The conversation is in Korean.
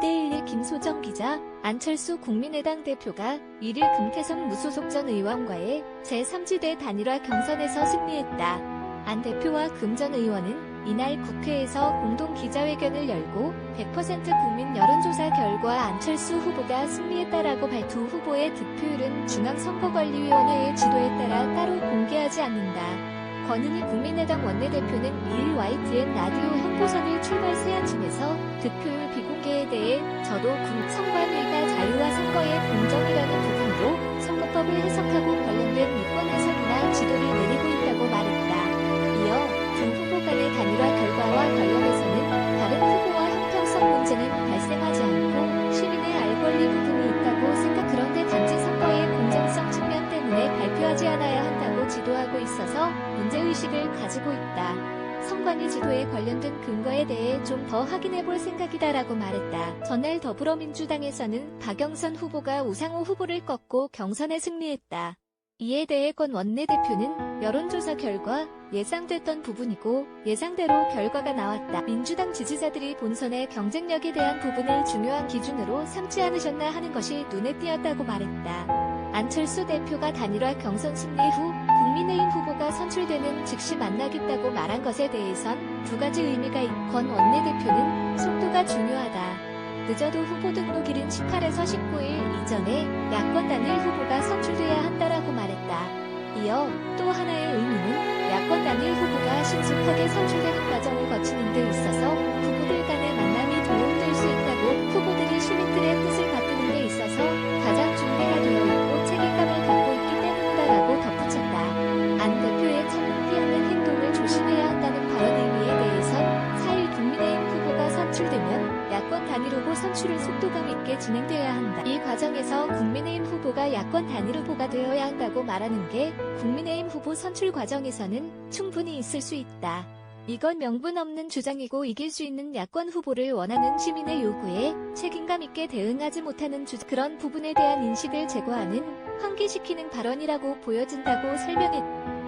이데일리 김소정 기자, 안철수 국민의당 대표가 1일 금태섭 무소속 전 의원과의 제3지대 단일화 경선에서 승리했다. 안 대표와 금 전 의원은 이날 국회에서 공동 기자회견을 열고 100% 국민 여론조사 결과 안철수 후보가 승리했다라고 발두 후보의 득표율은 중앙선거관리위원회의 지도에 따라 따로 공개하지 않는다. 권은희 국민의당 원내대표는 2일 YTN 라디오 홍보선을 출발 세안심에서 득표율 비공 개에 대해 저도 군 선관위가 자유와 선거의 공정이라는 부분으로 선거법을 해석하고 관련된 유권 해석이나 지도를 내리고 있다고 말했다. 이어 두 후보 간의 단일화 결과와 관련해서는 다른 후보와 형평성 문제는 발생하지 않고 시민의 알 권리 부분이 있다고 생각 그런데 단지 선거의 공정성 측면 때문에 발표하지 않아야 한다고 지도하고 있어서 문제의식을 가지고 있다. 선관위 지도에 관련된 근거에 대해 좀 더 확인해 볼 생각이다라고 말했다. 전날 더불어민주당에서는 박영선 후보가 우상호 후보를 꺾고 경선에 승리했다. 이에 대해 권 원내대표는 여론조사 결과 예상됐던 부분이고 예상대로 결과가 나왔다. 민주당 지지자들이 본선의 경쟁력에 대한 부분을 중요한 기준으로 삼지 않으셨나 하는 것이 눈에 띄었다고 말했다. 안철수 대표가 단일화 경선 승리 후 국민의힘 후보가 선출되는 즉시 만나겠다고 말한 것에 대해선 두 가지 의미가 있건 원내대표는 속도가 중요하다. 늦어도 후보 등록일인 18에서 19일 이전에 야권 단일 후보가 선출돼야 한다라고 말했다. 이어 또 하나의 의미는 야권 단일 후보가 신속하게 선출 야권 단일 후보 선출을 속도감 있게 진행되어야 한다. 이 과정에서 국민의힘 후보가 야권 단일 후보가 되어야 한다고 말하는 게 국민의힘 후보 선출 과정에서는 충분히 있을 수 있다. 이건 명분 없는 주장이고 이길 수 있는 야권 후보를 원하는 시민의 요구에 책임감 있게 대응하지 못하는 주 그런 부분에 대한 인식을 제고하는 환기시키는 발언이라고 보여진다고 설명했다.